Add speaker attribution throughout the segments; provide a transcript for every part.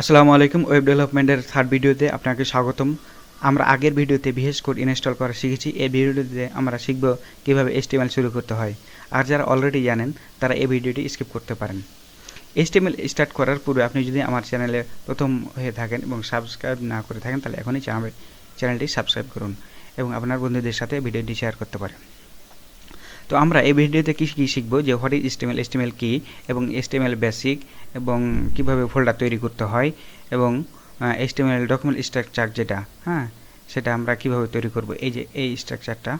Speaker 1: আসসালামু আলাইকুম, ওয়েব ডেভেলপমেন্টের থার্ড ভিডিওতে আপনাকে স্বাগতম। আমরা আগের ভিডিওতে ভিএস কোড ইনস্টল করা শিখেছি। এই ভিডিওতে আমরা শিখব কীভাবে এসটিএমএল শুরু করতে হয়। আর যারা অলরেডি জানেন, তারা এই ভিডিওটি স্কিপ করতে পারেন। এসটিএমএল স্টার্ট করার পূর্বে আপনি যদি আমার চ্যানেলে প্রথম হয়ে থাকেন এবং সাবস্ক্রাইব না করে থাকেন, তাহলে এখনই চ্যানেলটি সাবস্ক্রাইব করুন এবং আপনার বন্ধুদের সাথে ভিডিওটি শেয়ার করতে পারেন। তো আমরা এই ভিডিওতে কী কী শিখব? যে হোয়াট ইজ এসটিএমএল এসটিএমএল কি? এবং এসটিএমএল বেসিক এবং কীভাবে ফোল্ডার তৈরি করতে হয়? এবং এসটিএমএল ডকুমেন্ট স্ট্রাকচার যেটা হ্যাঁ? সেটা আমরা কীভাবে তৈরি করব? এই যে, এই স্ট্রাকচারটা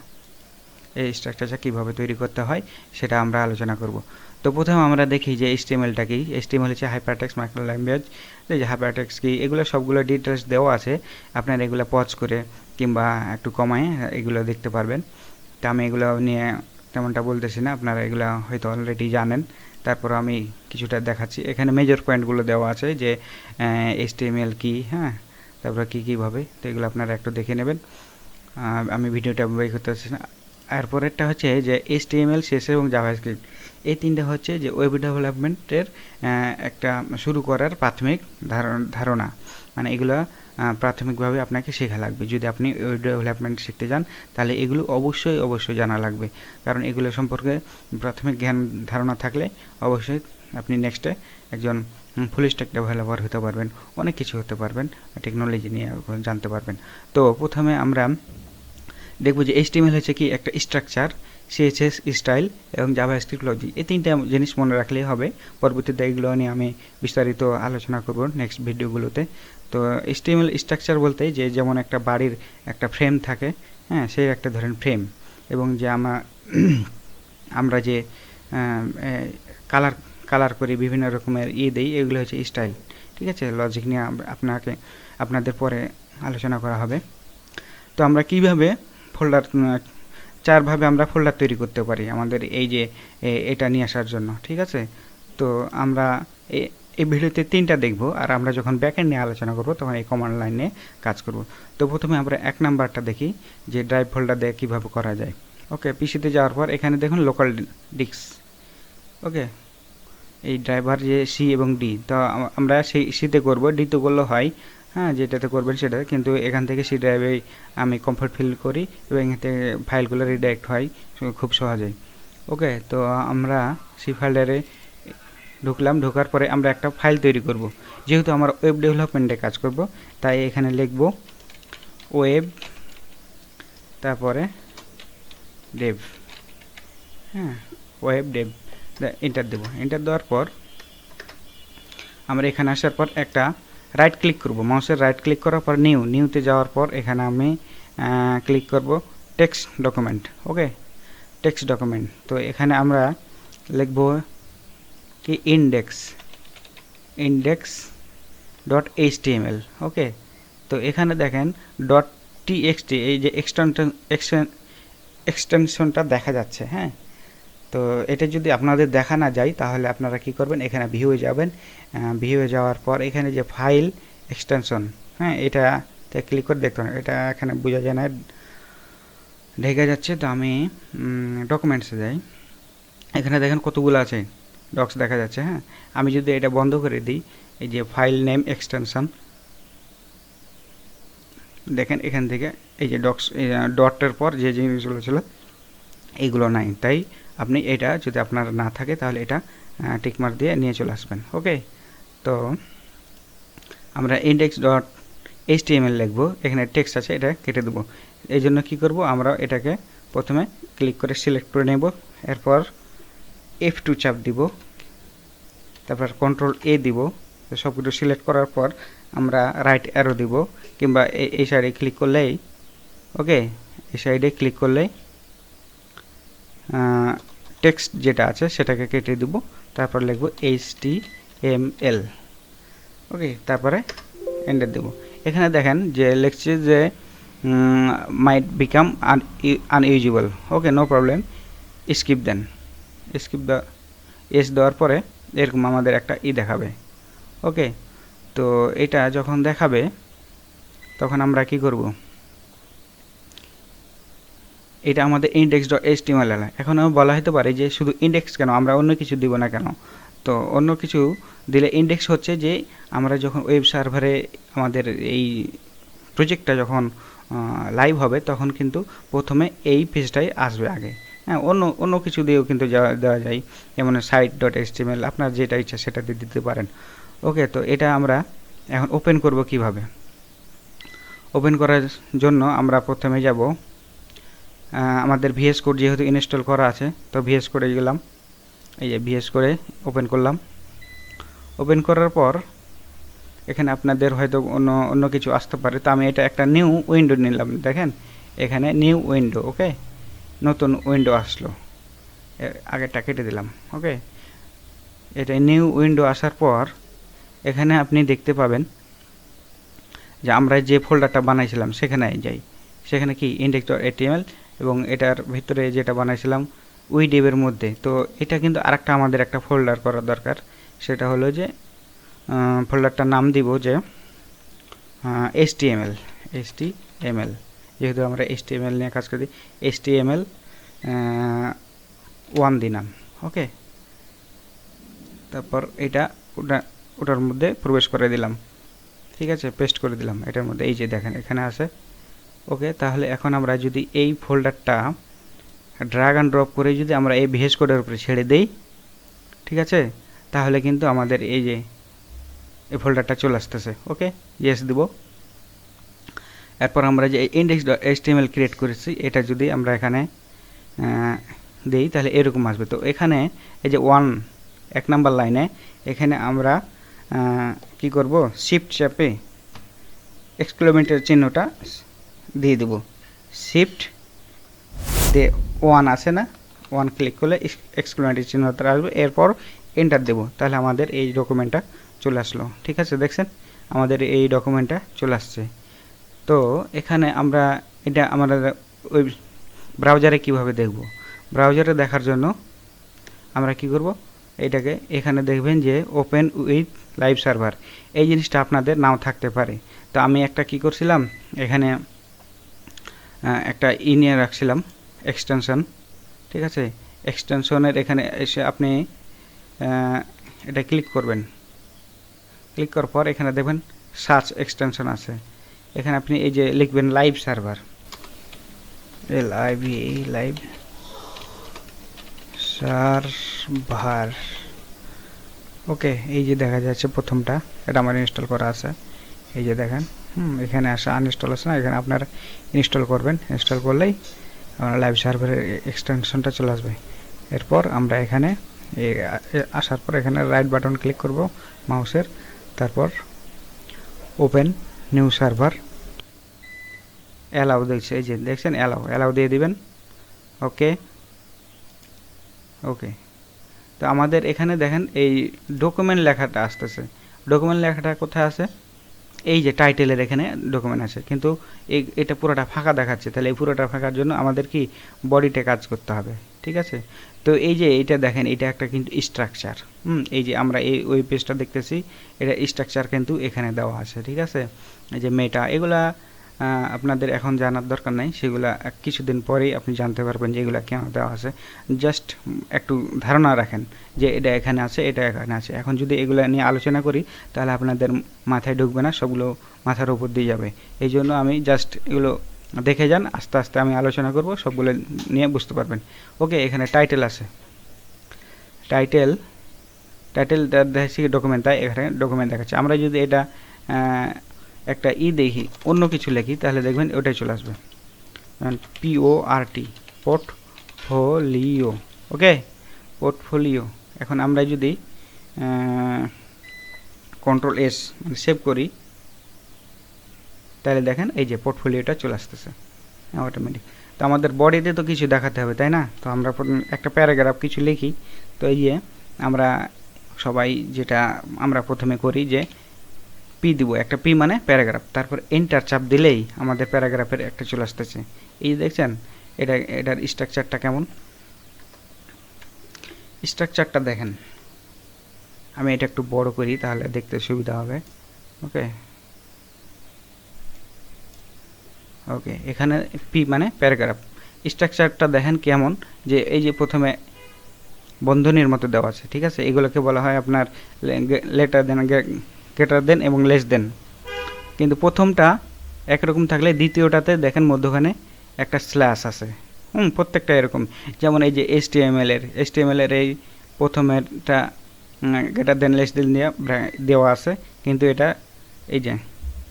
Speaker 1: এই স্ট্রাকচারটা কীভাবে তৈরি করতে হয়, সেটা আমরা আলোচনা করব। তো প্রথমে আমরা দেখি যে এসটিএমএলটা কি? এসটিএমএল হচ্ছে হাইপারটেক্স মাইক্রো ল্যাঙ্গুয়েজ এই যে হাইপারটেক্স কি? এগুলো সবগুলো ডিটেলস দেওয়া আছে। আপনারা এগুলো পজ করে কিংবা একটু কমায় এগুলো দেখতে পারবেন। তো আমি এগুলো নিয়ে তেমনটা বলতেছি না, আপনারা এগুলো হয়তো অলরেডি জানেন। তারপর আমি কিছুটা দেখাচ্ছি। এখানে মেজর পয়েন্টগুলো দেওয়া আছে যে এসটিএমএল কি হ্যাঁ? তারপর কী কীভাবে, তো এগুলো আপনারা একটু দেখে নেবেন। আমি ভিডিওটা বই করতে পারছি না। এরপরেরটা হচ্ছে যে এসটিএমএল শেষ এবং জাভাস্ক্রিপ্ট এই তিনটে হচ্ছে যে ওয়েব ডেভেলপমেন্টের একটা শুরু করার প্রাথমিক ধারণা। মানে এগুলো প্রাথমিকভাবে আপনাকে শেখা লাগবে। যদি আপনি ওয়েব ডেভেলপমেন্ট শিখতে যান, তাহলে এগুলো অবশ্যই অবশ্যই জানা লাগবে। কারণ এগুলো সম্পর্কে প্রাথমিক জ্ঞান ধারণা থাকলে অবশ্যই আপনি নেক্সটে একজন ফুল স্ট্যাক ডেভেলপার হতে পারবেন, অনেক কিছু হতে পারবেন টেকনোলজি নিয়ে জানতে পারবেন। তো প্রথমে আমরা দেখব যে এইচটিএমএল হচ্ছে কি একটা স্ট্রাকচার সিএসএস স্টাইল এবং জাভা লজিক এই তিনটা জিনিস মনে রাখলেই হবে। পরবর্তীতে এগুলো নিয়ে আমি বিস্তারিত আলোচনা করব নেক্সট ভিডিওগুলোতে তো এইচটিএমএল স্ট্রাকচার বলতে যে যেমন একটা বাড়ির একটা ফ্রেম থাকে হ্যাঁ সেই একটা ধরেন ফ্রেম এবং যে আমার আমরা যে কালার কালার করি বিভিন্ন রকমের ইয়ে দিই, এগুলো হচ্ছে স্টাইল ঠিক আছে? লজিক নিয়ে আপনাকে, আপনাদের পরে আলোচনা করা হবে। তো আমরা কীভাবে ফোল্ডার চারভাবে আমরা ফোল্ডার তৈরি করতে পারি আমাদের এই যে এটা নিয়ে আসার জন্য, ঠিক আছে? তো আমরা এই ভিডিওতে তিনটা দেখব, আর আমরা যখন ব্যাকএন্ড নিয়ে আলোচনা করব, তখন এই কমান্ড লাইন কাজ করব। তো প্রথমে আমরা এক নাম্বারটা দেখি, যে ড্রাইভ ফোল্ডার দিয়ে কীভাবে করা যায়। ওকে পিসিতে যাওয়ার পর এখানে দেখুন লোকাল ডিস্ক ওকে এই ড্রাইভার যে সি এবং ডি তো আমরা সেই সিতে করব। ডিতে করলে হয় হ্যাঁ যেটাতে করবেন সেটা কিন্তু এখান থেকে সি ড্রাইভে আমি কমফর্ট ফিল করি এবং এখান থেকে ফাইলগুলো রিডাইরেক্ট হয়, খুব সহজেই। ওকে তো আমরা সি ফাইল্ডারে ঢুকলাম, ঢোকার পরে আমরা একটা ফাইল তৈরি করব। যেহেতু আমার ওয়েব ডেভেলপমেন্টে কাজ করব, তাই এখানে লিখব ওয়েব, তারপরে ডেভ হ্যাঁ ওয়েব ডেভ এন্টার দেব। এন্টার দেওয়ার পর আমরা এখানে আসার পর একটা রাইট ক্লিক করব। মাউসের রাইট ক্লিক করার পর নিউ নিউতে যাওয়ার পর এখানে আমি ক্লিক করব text document okay text document তো এখানে আমরা লিখব কি index index dot HTML okay তো এখানে দেখেন ডট টিএক্সটি এই যে এক্সটেনশন এক্সটেনশনটা দেখা যাচ্ছে হ্যাঁ? তো এটা যদি আপনাদের দেখা না যায়, তাহলে আপনারা কি করবেন? এখানে ভিউয়ে যাবেন ভিউয়ে যাওয়ার পর এখানে যে ফাইল এক্সটেনশন হ্যাঁ? এটাতে ক্লিক করে দেখতে হবে। এটা এখানে বোঝা যায় না, ঢেকে যাচ্ছে। তো আমি ডকুমেন্টসে যাই। এখানে দেখেন কতগুলো আছে। ডক্স দেখা যাচ্ছে হ্যাঁ? আমি যদি এটা বন্ধ করে দিই, এই যে ফাইল নেম এক্সটেনশন দেখেন এখান থেকে এই যে ডক্স ডটের পর যে জিনিসগুলো ছিল এইগুলো নাই। তাই আপনি এটা যদি আপনার না থাকে, তাহলে এটা টিকমার্ক দিয়ে নিয়ে চলে আসবেন ওকে তো আমরা index dot H T M L লিখব, এখানে টেক্সট আছে, এটা কেটে দেবো। এই জন্য কী করব, আমরা এটাকে প্রথমে ক্লিক করে সিলেক্ট করে নেব, এরপর এফ টু চাপ দিব। তারপর কন্ট্রোল এ দিব। সব কিছু সিলেক্ট করার পর আমরা রাইট অ্যারো দিব কিংবা এই সাইডে ক্লিক করলেই ওকে এই সাইডে ক্লিক করলেই টেক্সট যেটা আছে সেটাকে কেটে দেব। তারপর লিখব এইচ টি এম এল ওকে তারপরে এন্টার দেব। এখানে দেখেন যে লিখছে যে might become unusable okay no problem skip then skip the S দেওয়ার পরে এরকম আমাদের একটা ই দেখাবে। ওকে? তো এটা যখন দেখাবে, তখন আমরা কি করব? এটা আমাদের ইন্ডেক্স ডট এইচ টিএমএল এখন বলা হতে পারে যে শুধু ইন্ডেক্স কেন, আমরা অন্য কিছু দিব না কেন? তো অন্য কিছু দিলে ইন্ডেক্স হচ্ছে যে আমরা যখন ওয়েব সার্ভারে আমাদের এই প্রজেক্টটা যখন লাইভ হবে, তখন কিন্তু প্রথমে এই পেজটাই আসবে আগে। হ্যাঁ অন্য অন্য কিছু দিয়েও কিন্তু দেওয়া যায়। যেমন সাইট ডট এসটিএমএল আপনার যেটা ইচ্ছা সেটা দিয়ে দিতে পারেন। ওকে, তো এটা আমরা এখন ওপেন করব কীভাবে? ওপেন করার জন্য আমরা প্রথমে যাব। আমাদের ভিএস কোড যেহেতু ইনস্টল করা আছে, তো ভিএস কোডে গেলাম। এই যে ভিএস করে ওপেন করলাম। ওপেন করার পর এখানে আপনাদের হয়তো অন্য অন্য কিছু আসতে পারে। তো আমি এটা একটা নিউ উইন্ডো নিলাম, দেখেন? এখানে নিউ উইন্ডো ওকে নতুন উইন্ডো আসলো। আগেরটা কেটে দিলাম ওকে এটা নিউ উইন্ডো আসার পর এখানে আপনি দেখতে পাবেন যে আমরা যে ফোল্ডারটা বানাইছিলাম সেখানে যাই। সেখানে কি ইন্ডেক্স ডট এটিএমএল এবং এটার ভিতরে যেটা বানাইছিলাম উইডেবের মধ্যে। তো এটা কিন্তু আরেকটা আমাদের একটা ফোল্ডার করার দরকার। সেটা হলো যে ফোল্ডারটার নাম দিব যে S T M L S T M L যেহেতু আমরা এস টি এম এল নিয়ে কাজ করি S T M L one দিলাম ওকে তারপর এটা ওটা, ওটার মধ্যে প্রবেশ করে দিলাম, ঠিক আছে? পেস্ট করে দিলাম, এটার মধ্যে, এই যে দেখেন, এখানে আছে ওকে তাহলে এখন আমরা যদি এই ফোল্ডারটা ড্রাগ অ্যান্ড ড্রপ করে যদি আমরা এই ভিএস কোডের উপরে ছেড়ে দেই, ঠিক আছে? তাহলে কিন্তু আমাদের এই যে, এই ফোল্ডারটা চলে আসতেছে ওকে ইয়েস দিব। এরপর আমরা যে ইন্ডেক্স এইচটিএমএল ক্রিয়েট করেছি, এটা যদি আমরা এখানে দেই, তাহলে এরকম আসবে। তো এখানে এই যে ওয়ান এক নাম্বার লাইনে এখানে আমরা কি করব? শিফট চাপে এক্সক্লোমেন্টের চিহ্নটা দিয়ে দেব। শিফট দে ওয়ান আছে না ওয়ান ক্লিক করলে এক্সক্লোমেন্টের চিহ্নটা আসবে। এরপর এন্টার দেব। তাহলে আমাদের এই ডকুমেন্টটা চলে আসলো। ঠিক আছে, দেখছেন? আমাদের এই ডকুমেন্টটা চলে আসছে। তো এখানে আমরা এটা আমাদের ওই ব্রাউজারে কীভাবে দেখব? ব্রাউজারে দেখার জন্য আমরা কি করব? এটাকে এখানে দেখবেন যে ওপেন উইথ লাইভ সার্ভার এই জিনিসটা আপনাদের নাও থাকতে পারে। তো আমি একটা কি করছিলাম? এখানে একটা ই নিয়ে রাখছিলাম এক্সটেনশন ঠিক আছে? এক্সটেনশনের এখানে এসে আপনি এটা ক্লিক করবেন। ক্লিক করার পর এখানে দেখবেন সার্চ এক্সটেনশন আছে। এখানে আপনি এই যে লিখবেন live server L I V live server okay এই যে দেখা যাচ্ছে প্রথমটা, এটা আমার ইনস্টল করা আছে। এই যে দেখেন, হুম, এখানে আসা আনইনস্টল আছে না, এখানে আপনার ইনস্টল করবেন। ইনস্টল করলেই আপনার লাইভ সার্ভারের এক্সটেনশনটা চলে আসবে। এরপর আমরা এখানে আসার পর এখানে রাইট বাটন ক্লিক করব মাউসের তারপর ওপেন নিউ সার্ভার অ্যালাউ দেখছে, এই যে দেখছেন অ্যালাউ অ্যালাউ দিয়ে দিবেন। ওকে ওকে তো আমাদের এখানে দেখেন, এই ডকুমেন্ট লেখাটা আসতেছে। ডকুমেন্ট লেখাটা কোথায় আছে? এই যে টাইটেলের এখানে ডকুমেন্ট আছে। কিন্তু এই, এটা পুরোটা ফাঁকা দেখাচ্ছে। তাহলে এই পুরোটা ফাঁকার জন্য আমাদের কি বডিতে কাজ করতে হবে। ঠিক আছে? তো এই যে এটা দেখেন, এটা একটা কিন্তু স্ট্রাকচার হুম, এই যে আমরা এই ওয়েব পেজটা দেখতেছি, এটা স্ট্রাকচার কিন্তু এখানে দেওয়া আছে। ঠিক আছে? এই যে মেটা এগুলা আপনাদের এখন জানার দরকার নাই। সেগুলা কিছুদিন পরেই আপনি জানতে পারবেন যে এগুলা কেন দেওয়া আছে জাস্ট একটু ধারণা রাখেন যে এটা এখানে আছে, এটা এখানে আছে। এখন যদি এগুলো নিয়ে আলোচনা করি, তাহলে আপনাদের মাথায় ঢুকবে না, সবগুলো মাথার উপর দিয়ে যাবে। এই জন্য আমি জাস্ট এগুলো দেখে যান, আস্তে আস্তে আমি আলোচনা করব, সবগুলো নিয়ে বুঝতে পারবেন। ওকে এখানে টাইটেল আছে। টাইটেল টাইটেল দেখাচ্ছি ডকুমেন্ট তাই এখানে ডকুমেন্ট দেখাচ্ছে। আমরা যদি এটা একটা ই দেখি, অন্য কিছু লিখি, তাহলে দেখবেন ওটাই চলে আসবে। পিও আর টি পোর্টফোলিও ওকে পোর্টফোলিও এখন আমরা যদি কন্ট্রোল এস মানে সেভ করি, তাহলে দেখেন এই যে পোর্টফোলিওটা চলে আসতেছে অটোমেটিক তো আমাদের বডিতে তো কিছু দেখাতে হবে, তাই না? তো আমরা একটা প্যারাগ্রাফ কিছু লিখি, তো এই যে আমরা সবাই যেটা আমরা প্রথমে করি যে পি দিব, একটা পি মানে প্যারাগ্রাফ তারপর এন্টার চাপ দিলেই আমাদের প্যারাগ্রাফের একটা চলে আসতেছে। এই দেখছেন, এটা, এটার স্ট্রাকচারটা কেমন? স্ট্রাকচারটা দেখেন। আমি এটা একটু বড় করি তাহলে দেখতে সুবিধা হবে। ওকে? ওকে, এখানে পি মানে প্যারাগ্রাফ স্ট্রাকচারটা দেখেন কেমন? যে এই যে প্রথমে বন্ধনীর মতো দেওয়া আছে, ঠিক আছে? এগুলোকে বলা হয় আপনার লেটার দেন গ্রেটার দেন এবং লেস দেন। কিন্তু প্রথমটা একরকম থাকলে দ্বিতীয়টাতে দেখেন মধ্যখানে একটা স্ল্যাশ আছে। হুম, প্রত্যেকটা এরকম। যেমন এই যে এস টি এম এর এস টি এম এর এই প্রথমেরটা গ্রেটার দেন লেস দেন দেওয়া আছে। কিন্তু এটা এই যে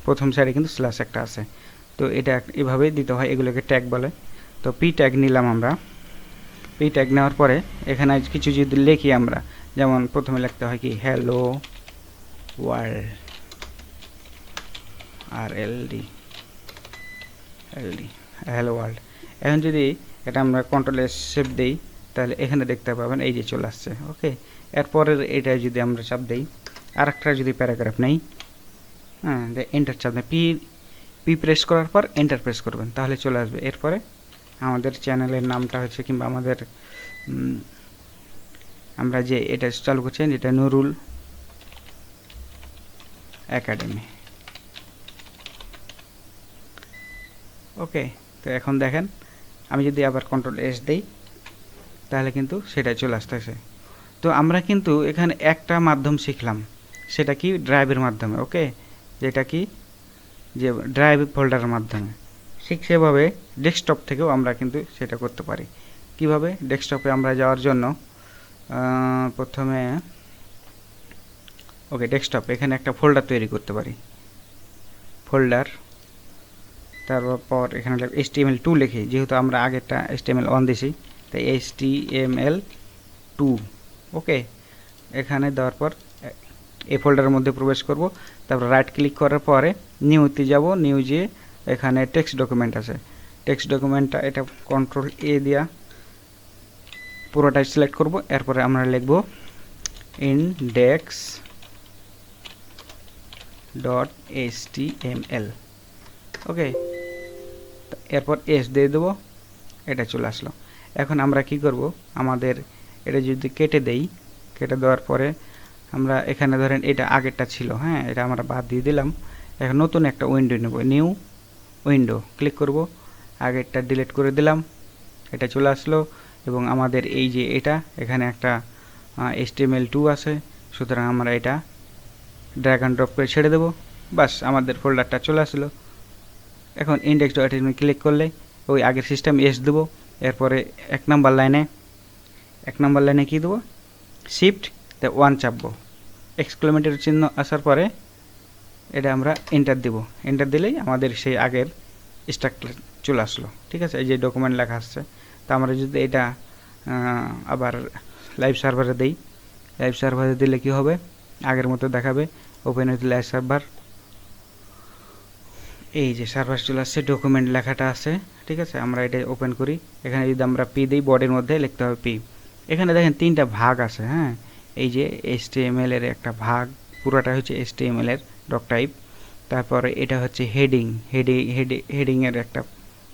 Speaker 1: প্রথম সাইডে কিন্তু স্ল্যাশ একটা আছে। তো এটা এভাবেই দিতে হয়, এগুলোকে ট্যাগ বলে। তো পি ট্যাগ নিলাম আমরা। পি ট্যাগ নেওয়ার পরে এখানে কিছু যদি লিখি আমরা, যেমন প্রথমে লিখতে হয় কি hello world R L D L D hello world. এখন যদি এটা আমরা কন্ট্রোল সেভ দিই, তাহলে এখানে দেখতে পাবেন এই যে চলে আসছে ওকে এরপরের এটা যদি আমরা চাপ দিই আর একটা যদি প্যারাগ্রাফ নেই হ্যাঁ এন্টার চাপ দেয় পি পি প্রেস করার পর এন্টার প্রেস করবেন, তাহলে চলে আসবে। এরপরে আমাদের চ্যানেলের নামটা হচ্ছে কিংবা আমাদের আমরা যে এটা চালু করছি এটা নুরুল একাডেমি। ওকে, তো এখন দেখেন, আমি যদি আবার কন্ট্রোল এস দেই, তাহলে কিন্তু সেটা চলে আসতেছে। তো আমরা কিন্তু এখানে একটা মাধ্যম শিখলাম, সেটা কি ড্রাইভের মাধ্যমে, ওকে? যেটা কি? যে ড্রাইভ ফোল্ডারের মাধ্যমে। ঠিক সেভাবে ডেস্কটপ থেকেও আমরা কিন্তু সেটা করতে পারি। কীভাবে? ডেস্কটপে আমরা যাওয়ার জন্য প্রথমে ওকে ডেস্কটপ এখানে একটা ফোল্ডার তৈরি করতে পারি। ফোল্ডার তারপর এখানে H T M L two লিখি, যেহেতু আমরা আগেরটা H T M L one দিছি, তাই H T M L two okay এখানে দেওয়ার পর, এই ফোল্ডারের মধ্যে প্রবেশ করব, তারপর রাইট ক্লিক করার পরে নিউতে যাব নিউ যে এখানে টেক্সট ডকুমেন্ট আছে। টেক্সট ডকুমেন্টটা এটা কন্ট্রোল এ দিয়া পুরোটাই সিলেক্ট করব, এরপরে আমরা লিখব index dot H T M L okay এরপর এস দিয়ে দেবো, এটা চলে আসলো। এখন আমরা কি করব? আমাদের এটা যদি কেটে দেই, কেটে দেওয়ার পরে আমরা এখানে ধরেন এটা আগেরটা ছিল হ্যাঁ এটা আমরা বাদ দিয়ে দিলাম। এখন নতুন একটা উইন্ডো নেব নিউ উইন্ডো ক্লিক করব, আগেরটা ডিলিট করে দিলাম, এটা চলে আসলো। এবং আমাদের এই যে এটা, এখানে একটা এসটিএমএল টু আছে, সুতরাং আমরা এটা ড্র্যাগ অ্যান্ড ড্রপ করে ছেড়ে দেবো। বাস, আমাদের ফোল্ডারটা চলে আসলো। এখন ইন্ডেক্স ডট ক্লিক করলে ওই আগের সিস্টেম এস দেবো। এরপরে এক নাম্বার লাইনে এক নাম্বার লাইনে কী দেবো? শিফট তে ওয়ান চাপবো। এক্সক্লেমেটের চিহ্ন আসার পরে এটা আমরা এন্টার দেব। এন্টার দিলেই আমাদের সেই আগের স্ট্রাকচার চলে আসলো। ঠিক আছে? এই যে ডকুমেন্ট লেখা আসছে। তা আমরা যদি এটা আবার লাইভ সার্ভারে দেই। লাইভ সার্ভারে দিলে কি হবে? আগের মতো দেখাবে। ওপেন উইথ লাইভ সার্ভার এই যে সার্ভার চলে আসছে ডকুমেন্ট লেখাটা আছে, ঠিক আছে? আমরা এটা ওপেন করি। এখানে যদি আমরা পি দিই বডির মধ্যে লিখতে হবে পি এখানে দেখেন তিনটা ভাগ আছে হ্যাঁ? এই যে এসটিএমএল এর একটা ভাগ, পুরোটা হচ্ছে এসটিএমএল এর ডক টাইপ তারপরে এটা হচ্ছে হেডিং হেডিং হেডিং এর একটা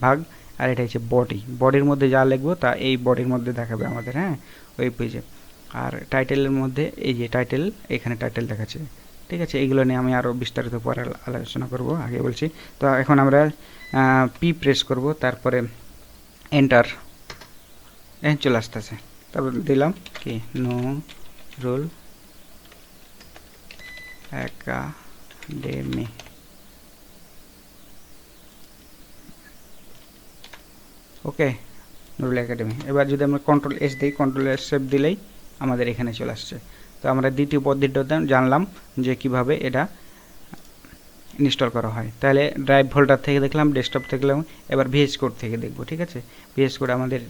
Speaker 1: ভাগ, আর এটা হচ্ছে বডি বডির মধ্যে যা লিখব, তা এই বডির মধ্যে দেখাবে আমাদের হ্যাঁ? ওই পেজে আর টাইটেলের মধ্যে, এই যে টাইটেল এখানে টাইটেল দেখাচ্ছে। ঠিক আছে এইগুলো নিয়ে আমি আরও বিস্তারিত পরে আলোচনা করব, আগে বলছি। তো এখন আমরা পি প্রেস করব, তারপরে এন্টার এখন চলে আসতেছে। তারপর দিলাম কি? নো রোল একাডেমি ওকে নুরুল একাডেমি এবার যদি আমরা কন্ট্রোল এস দিই কন্ট্রোল এস সেভ দিলেই আমাদের এখানে চলে আসছে। তো আমরা দ্বিতীয় পদ্ধতিটা জানলাম যে কীভাবে এটা ইনস্টল করা হয়। তাহলে ড্রাইভ ফোল্ডার থেকে দেখলাম ডেস্কটপ থেকে দেখলাম, এবার ভিএস কোড থেকে দেখব, ঠিক আছে? ভিএস কোড আমাদের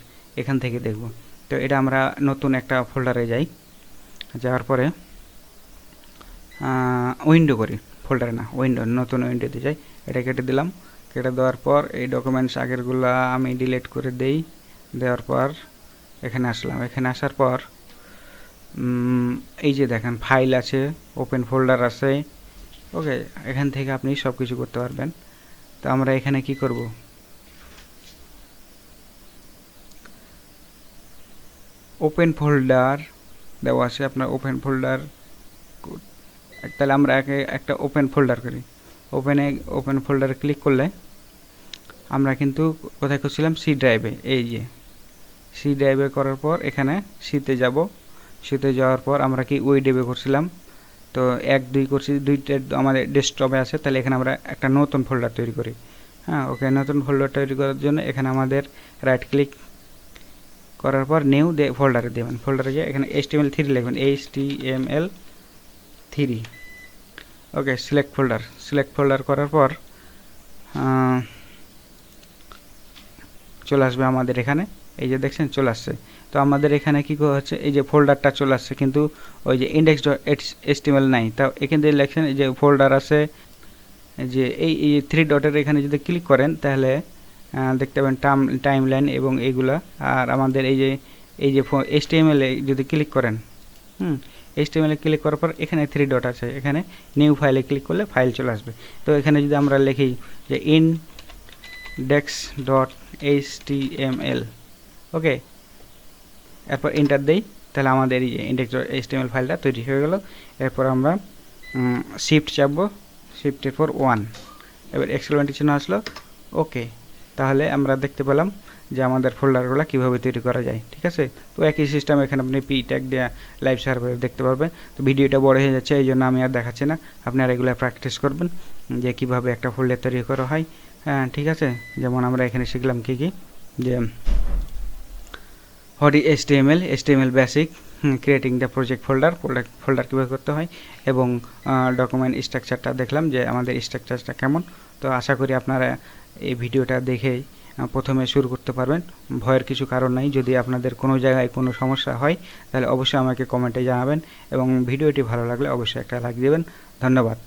Speaker 1: এখান থেকে দেখব। তো এটা আমরা নতুন একটা ফোল্ডারে যাই। যাওয়ার পরে উইন্ডো করি ফোল্ডারে না উইন্ডো নতুন উইন্ডোতে যাই। এটা কেটে দিলাম। কেটে দেওয়ার পর এই ডকুমেন্টস আগেরগুলো আমি ডিলিট করে দেই। দেওয়ার পর এখানে আসলাম। এখানে আসার পর এই যে দেখেন ফাইল আছে ওপেন ফোল্ডার আছে ওকে এখান থেকে আপনি সব কিছু করতে পারবেন। তো আমরা এখানে কি করব? ওপেন ফোল্ডার দেওয়া আছে আপনার ওপেন ফোল্ডার তাহলে আমরা একে একটা ওপেন ফোল্ডার করি। ওপেনে ওপেন ফোল্ডারে ক্লিক করলে আমরা কিন্তু কোথায় করছিলাম সি ড্রাইভে এই যে। সি ড্রাইভে করার পর এখানে সিতে যাব। সিতে যাওয়ার পর আমরা কি ওই ড্রাইভে করছিলাম। তো এক, দুই করছি, দুইটা আমাদের ডেস্কটপে আছে, তাহলে এখানে আমরা একটা নতুন ফোল্ডার তৈরি করি। হ্যাঁ ওকে, নতুন ফোল্ডার তৈরি করার জন্য এখানে আমাদের রাইট ক্লিক করার পর নিউ দে ফোল্ডারে দেবেন। ফোল্ডারে গিয়ে এখানে H T M L three লিখবেন H T M L three okay select folder select folder করার পর চলে আসবে আমাদের এখানে। এই যে দেখছেন, চলে আসছে। তো আমাদের এখানে কি হচ্ছে, এই যে ফোল্ডারটা চলে আসছে, কিন্তু ওই যে ইন্ডেক্স ডট এস্টিমেল নাই। তা এখান থেকে লেখছেন এই যে ফোল্ডার আছে যে এই থ্রি ডটের এখানে যদি ক্লিক করেন, তাহলে দেখতে পাবেন টাইম টাইম লাইন এবং এইগুলা। আর আমাদের এই যে এই যে এসটিএমএল যদি ক্লিক করেন, হুম এ ক্লিক করার পর এখানে থ্রি ডট আছে। এখানে নিউ ফাইলে ক্লিক করলে ফাইল চলে আসবে। তো এখানে যদি আমরা লিখি যে index dot H T M L okay. এরপর এন্টার দেই। তাহলে আমাদের এই index dot H T M L ফাইলটা তৈরি হয়ে গেল। এরপর আমরা শিফট চাপবো। শিফটের পর ওয়ান এবার এক্সেলেন্ট চিহ্ন আসলো। ওকে। তাহলে আমরা দেখতে পেলাম যে আমাদের ফোল্ডারগুলো কীভাবে তৈরি করা যায়। ঠিক আছে? তো একই সিস্টেম এখানে আপনি পি ট্যাগ দেওয়া লাইভ সার্ভার দেখতে পারবেন। তো ভিডিওটা বড় হয়ে যাচ্ছে, এই জন্য আমি আর দেখাচ্ছি না। আপনারা এগুলো প্র্যাকটিস করবেন যে কীভাবে একটা ফোল্ডার তৈরি করা হয়। হ্যাঁ ঠিক আছে? যেমন আমরা এখানে শিখলাম কি কি? যে what is S T M L S T M L basic creating the project folder folder folder কীভাবে করতে হয় এবং ডকুমেন্ট স্ট্রাকচারটা দেখলাম যে আমাদের স্ট্রাকচারটা কেমন। তো আশা করি আপনারা এই ভিডিওটা দেখেই প্রথমে শুরু করতে পারবেন। ভয়ের কিছু কারণ নাই। যদি আপনাদের কোনো জায়গায় কোনো সমস্যা হয়, তাহলে অবশ্যই আমাকে কমেন্টে জানাবেন এবং ভিডিওটি ভালো লাগলে অবশ্যই একটা লাইক দেবেন। ধন্যবাদ।